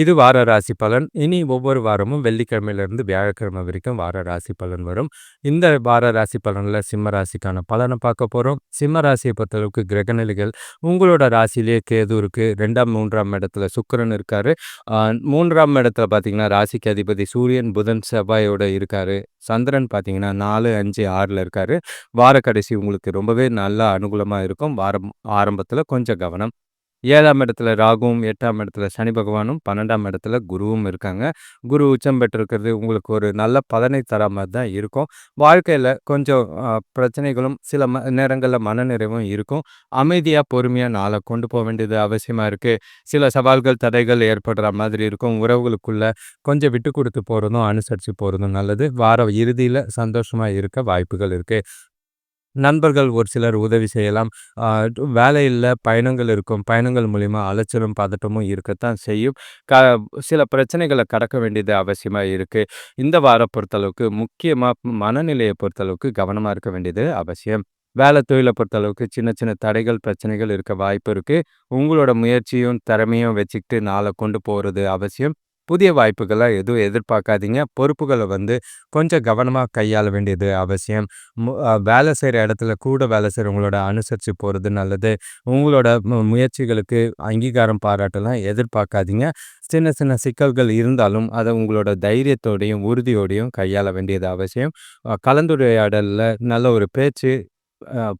இது வார ராசி பலன். இனி ஒவ்வொரு வாரமும் வெள்ளிக்கிழமையிலிருந்து வியாழக்கிழமை வரைக்கும் வார ராசி பலன் வரும். இந்த வார ராசி பலனில் சிம்ம ராசிக்கான பலனை பார்க்க போகிறோம் சிம்ம ராசியை பொறுத்தளவுக்கு கிரகநிலைகள் உங்களோட ராசியிலே கேது இருக்குது ரெண்டாம் மூன்றாம் இடத்துல சுக்கரன் இருக்கார். மூன்றாம் இடத்துல பார்த்தீங்கன்னா ராசிக்கு அதிபதி சூரியன் புதன் செவ்வாயோட இருக்கார். சந்திரன் பார்த்தீங்கன்னா நாலு அஞ்சு ஆறில் இருக்கார். வார கடைசி உங்களுக்கு ரொம்பவே நல்லா அனுகூலமாக இருக்கும். வாரம் ஆரம்பத்தில் கொஞ்சம் கவனம். ஏழாம் இடத்துல ராகுவும் எட்டாம் இடத்துல சனி பகவானும் பன்னெண்டாம் இடத்துல குருவும் இருக்காங்க. குரு உச்சம் பெற்றிருக்கிறது உங்களுக்கு ஒரு நல்ல பலனை தர மாதிரி தான் இருக்கும். வாழ்க்கையில் கொஞ்சம் பிரச்சனைகளும் சில ம நேரங்களில் மனநிறைவும் இருக்கும். அமைதியாக பொறுமையாக நாளை கொண்டு போக வேண்டியது அவசியமாக இருக்குது சில சவால்கள் தடைகள் ஏற்படுற மாதிரி இருக்கும். உறவுகளுக்குள்ள கொஞ்சம் விட்டு கொடுத்து போகிறதும் அனுசரித்து போகிறதும் நல்லது. வார இறுதியில் சந்தோஷமாக இருக்க வாய்ப்புகள் இருக்குது நண்பர்கள் ஒரு சிலர் உதவி செய்யலாம். வேலையில் பயணங்கள் இருக்கும். பயணங்கள் மூலிமா அலைச்சலும் பதட்டமும் இருக்கத்தான் செய்யும். க சில பிரச்சனைகளை கடக்க வேண்டியது அவசியமாக இருக்குது இந்த வாரம் பொறுத்தளவுக்கு முக்கியமாக மனநிலையை பொறுத்தளவுக்கு கவனமாக இருக்க வேண்டியது அவசியம். வேலை தொழிலை பொறுத்தளவுக்கு சின்ன சின்ன தடைகள் பிரச்சனைகள் இருக்க வாய்ப்பு இருக்குது உங்களோட முயற்சியும் திறமையும் வச்சுக்கிட்டு நாளை கொண்டு போகிறது அவசியம். புதிய வாய்ப்புகளை எதுவும் எதிர்பார்க்காதீங்க. பொறுப்புகளை வந்து கொஞ்சம் கவனமாக கையாள வேண்டியது அவசியம். வேலை செய்கிற இடத்துல கூட வேலை செய்கிறவங்களோட அனுசரித்து போகிறது நல்லது. உங்களோட முயற்சிகளுக்கு அங்கீகாரம் பாராட்டலாம். எதிர்பார்க்காதீங்க. சின்ன சின்ன சிக்கல்கள் இருந்தாலும் அதை உங்களோட தைரியத்தோடையும் உறுதியோடையும் கையாள வேண்டியது அவசியம். கலந்துரையாடலில் நல்ல ஒரு பேச்சு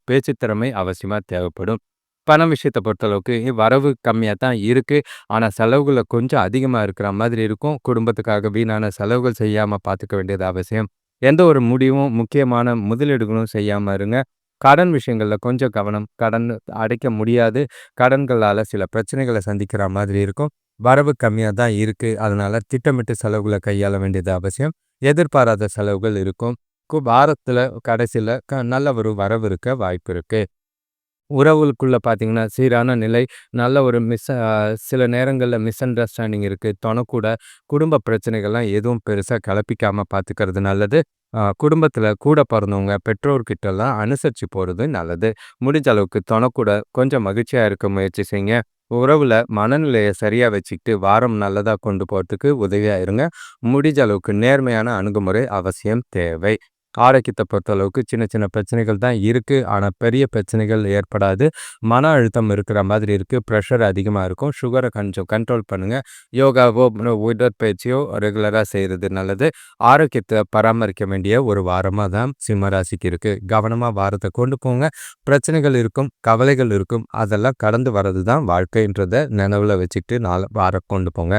பேச்சு திறமை அவசியமாக தேவைப்படும். பணம் விஷயத்தை பொறுத்தளவுக்கு வரவு கம்மியாக தான் இருக்குது ஆனால் செலவுகளை கொஞ்சம் அதிகமாக இருக்கிற மாதிரி இருக்கும். குடும்பத்துக்காக வீணான செலவுகள் செய்யாமல் பார்த்துக்க வேண்டியது அவசியம். எந்த ஒரு முடிவும் முக்கியமான முதலீடுகளும் செய்யாமல் இருங்க. கடன் விஷயங்களில் கொஞ்சம் கவனம். கடன் அடைக்க முடியாது. கடன்களால் சில பிரச்சனைகளை சந்திக்கிற மாதிரி இருக்கும். வரவு கம்மியாக தான் இருக்குது அதனால் திட்டமிட்டு செலவுகளை கையாள வேண்டியது அவசியம். எதிர்பாராத செலவுகள் இருக்கும். வாரத்தில் கடைசியில் க நல்ல ஒரு வரவு இருக்க வாய்ப்பு இருக்குது உறவுகளுக்குள்ள பார்த்தீங்கன்னா சீரான நிலை நல்ல ஒரு மிஸ் சில நேரங்களில் மிஸ் அண்டர்ஸ்டாண்டிங் இருக்குது தொணக்கூட குடும்ப பிரச்சனைகள்லாம் எதுவும் பெருசாக கிளப்பிக்காமல் பார்த்துக்கிறது நல்லது. குடும்பத்தில் கூட பிறந்தவங்க பெற்றோர்கிட்டலாம் அனுசரித்து போகிறது நல்லது. முடிஞ்ச அளவுக்கு தொணக்கூட கொஞ்சம் மகிழ்ச்சியாக இருக்க முயற்சி செய்யுங்க உறவில் மனநிலையை சரியாக வச்சுக்கிட்டு வாரம் நல்லதாக கொண்டு போகிறதுக்கு உதவியாக இருங்க. முடிஞ்ச அளவுக்கு நேர்மையான அணுகுமுறை அவசியம் தேவை. ஆரோக்கியத்தை பொறுத்தளவுக்கு சின்ன சின்ன பிரச்சனைகள் தான் இருக்குது ஆனால் பெரிய பிரச்சனைகள் ஏற்படாது. மன அழுத்தம் இருக்கிற மாதிரி இருக்குது ப்ரெஷர் அதிகமாக இருக்கும். சுகரை கொஞ்சம் கண்ட்ரோல் பண்ணுங்கள் யோகாவோ உடற்பயிற்சியோ ரெகுலராக செய்கிறது நல்லது. ஆரோக்கியத்தை பராமரிக்க வேண்டிய ஒரு வாரமாக தான் சிம்மராசிக்கு இருக்குது கவனமாக வாரத்தை கொண்டு போங்க. பிரச்சனைகள் இருக்கும் கவலைகள் இருக்கும். அதெல்லாம் கடந்து வர்றது தான் வாழ்க்கைன்றதை நினைவில் வச்சுக்கிட்டு நாலு வாரம் கொண்டு போங்க.